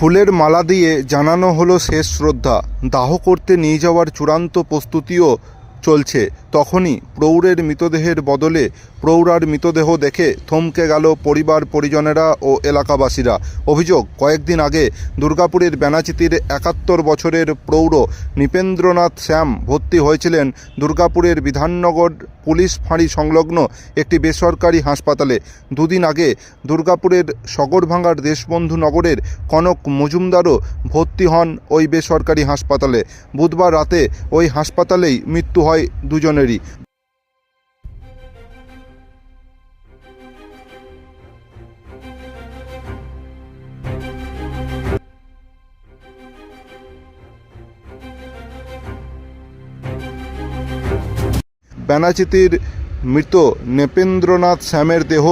ফুলের মালা দিয়ে জানানো হলো শেষ শ্রদ্ধা। দাহ করতে নিয়ে যাওয়ার চূড়ান্ত প্রস্তুতিও চলছে। তখনই প্রৌঢ়ের মৃতদেহের বদলে প্রৌঢ়ার মৃতদেহ দেখে থমকে গেল পরিবার, পরিজনেরা ও এলাকাবাসীরা। অভিযোগ, কয়েকদিন আগে দুর্গাপুরের বেনাচিতির একাত্তর বছরের প্রৌঢ় নৃপেন্দ্রনাথ শ্যাম ভর্তি হয়েছিলেন দুর্গাপুরের বিধাননগর পুলিশ ফাঁড়ি সংলগ্ন একটি বেসরকারি হাসপাতালে দুদিন আগে দুর্গাপুরের সগরভাঙ্গার দেশবন্ধু নগরের কনক মজুমদারও ভর্তি হন ওই বেসরকারি হাসপাতালে। বুধবার রাতে ওই হাসপাতালেই মৃত্যু হয় দুজনেরই। বেনাচিতির মৃত নেপেন্দ্রনাথ শ্যামের দেহ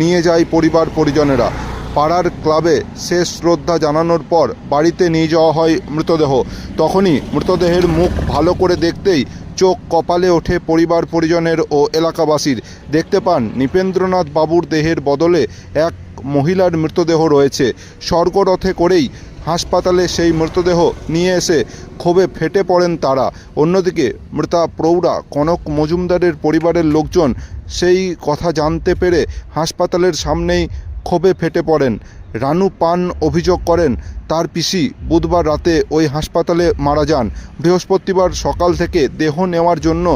নিয়ে যায় পরিবার পরিজনেরা। পাড়ার ক্লাবে শেষ শ্রদ্ধা জানানোর পর বাড়িতে নিয়ে যাওয়া হয় মৃতদেহ। তখনই মৃতদেহের মুখ ভালো করে দেখতেই চোখ কপালে ওঠে পরিবার পরিজনের ও এলাকাবাসীর। দেখতে পান নৃপেন্দ্রনাথ বাবুর দেহের বদলে এক মহিলার মৃতদেহ রয়েছে। স্বর্গরথে করেই হাসপাতালে সেই মৃতদেহ নিয়ে এসে ক্ষোভে ফেটে পড়েন তারা। অন্যদিকে মৃতা প্রৌঢ়া, কনক মজুমদারের পরিবারের লোকজন সেই কথা জানতে পেরে হাসপাতালের সামনেই ক্ষোভে ফেটে পড়েন। রানু পান অভিযোগ করেন, তার পিসি বুধবার রাতে ওই হাসপাতালে মারা যান। বৃহস্পতিবার সকাল থেকে দেহ নেওয়ার জন্য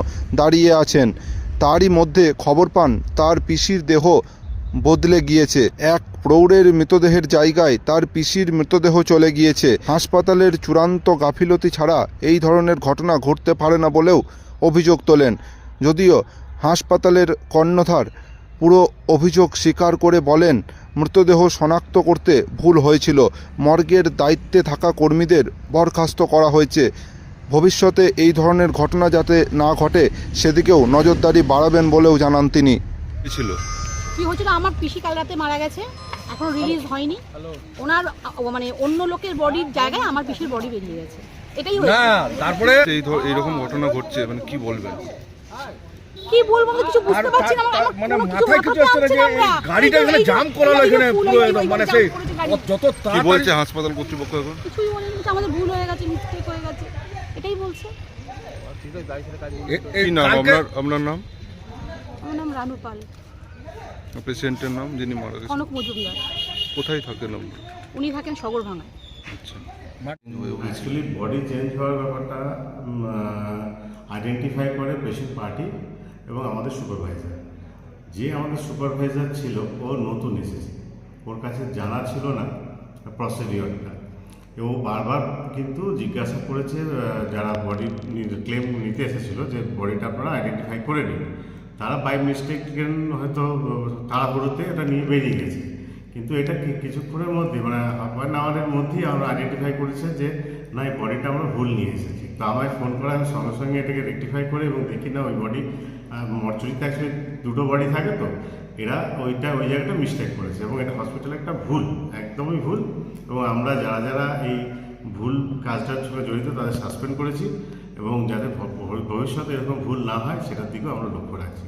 দাঁড়িয়ে আছেন। তারই মধ্যে খবর পান, তার পিসির দেহ বদলে গিয়েছে। এক প্রৌঢ়ের মৃতদেহের জায়গায় তার পিসির মৃতদেহ চলে গিয়েছে। হাসপাতালের চূড়ান্ত গাফিলতি ছাড়া এই ধরনের ঘটনা ঘটতে পারে না বলেও অভিযোগ তোলেন। যদিও হাসপাতালের কর্ণধার পুরো অভিযোগ স্বীকার করে বলেন, মৃতদেহ শনাক্ত করতে ভুল হয়েছিল। মর্গের দায়িত্বে থাকা কর্মীদের বরখাস্ত করা হয়েছে। ভবিষ্যতে এই ধরনের ঘটনা যাতে না ঘটে, সেদিকেও নজরদারি বাড়াবেন বলেও জানান তিনি। ছিল? হয়েছিল? আমার পিসি কাল রাতে মারা গেছে। এখনও রিলিজ হয়নি। ওনার মানে অন্য লোকের বডির জায়গায় আমার পিসির বডি বেরিয়ে গেছে। এটাই না তারপরে এই ধর- এইরকম ঘটনা ঘটছে মানে কি বলবেন? কি বলব আমি কিছু বুঝতে পারছি না। তার- মানে মাথায় কিছু আসছে না যে না। গাড়িটা এখানে জাম করা যে এখানে পুরো একদম মানে সেই। যত কি বলছে হাসপাতাল কর্তৃপক্ষ এখন? কিছুই বলেনি বলছে আমাদের ভুল হয়ে গেছে মিস্টেক হয়ে গেছে। এটাই বলছে। এই কি নাম? আপনার আপনার নাম? আমার নাম রানু পাল। পেশেন্টের নাম যিনি মারা গেছেন? কনক মজুমদার। কোথায় থাকেন আপনি? উনি থাকেন সগরভাঙায় আচ্ছা। অ্যাকচুয়ালি বডি চেঞ্জ হওয়ার ব্যাপারটা আইডেন্টিফাই করে পেশেন্ট পার্টি এবং আমাদের সুপারভাইজার যে আমাদের সুপারভাইজার ছিল ও নতুন এসেছে। ওর কাছে জানা ছিল না প্রসিডিওরটা ও বারবার কিন্তু জিজ্ঞাসা করেছে যারা বডি ক্লেম নিতে এসেছিল যে বডিটা আপনারা আইডেন্টিফাই করে নিন। তারা বাই মিস্টেক হয়তো, তাড়াহুড়োতে এটা নিয়ে বেরিয়ে গেছে। কিন্তু এটা কিছুক্ষণের মধ্যে মানে হাফ অ্যান আওয়ারের মধ্যেই আমরা আইডেন্টিফাই করেছে যে না এই বডিটা আমরা ভুল নিয়ে এসেছি। তো আমায় ফোন করে, আমি সঙ্গে সঙ্গে এটাকে রেক্টিফাই করে এবং দেখি, না, ওই বডি মর্চুরিতে অ্যাকচুয়ালি দুটো বডি থাকে তো। এরা ওইটা, ওই জায়গাটা মিস্টেক করেছে এবং এটা হসপিটালে একটা ভুল, একদমই ভুল। এবং আমরা যারা যারা এই ভুল কাজটার সঙ্গে জড়িত তাদের সাসপেন্ড করেছি এবং যাতে ভবিষ্যতে এরকম ভুল না হয়, সেটার দিকেও আমরা লক্ষ্য রাখছি।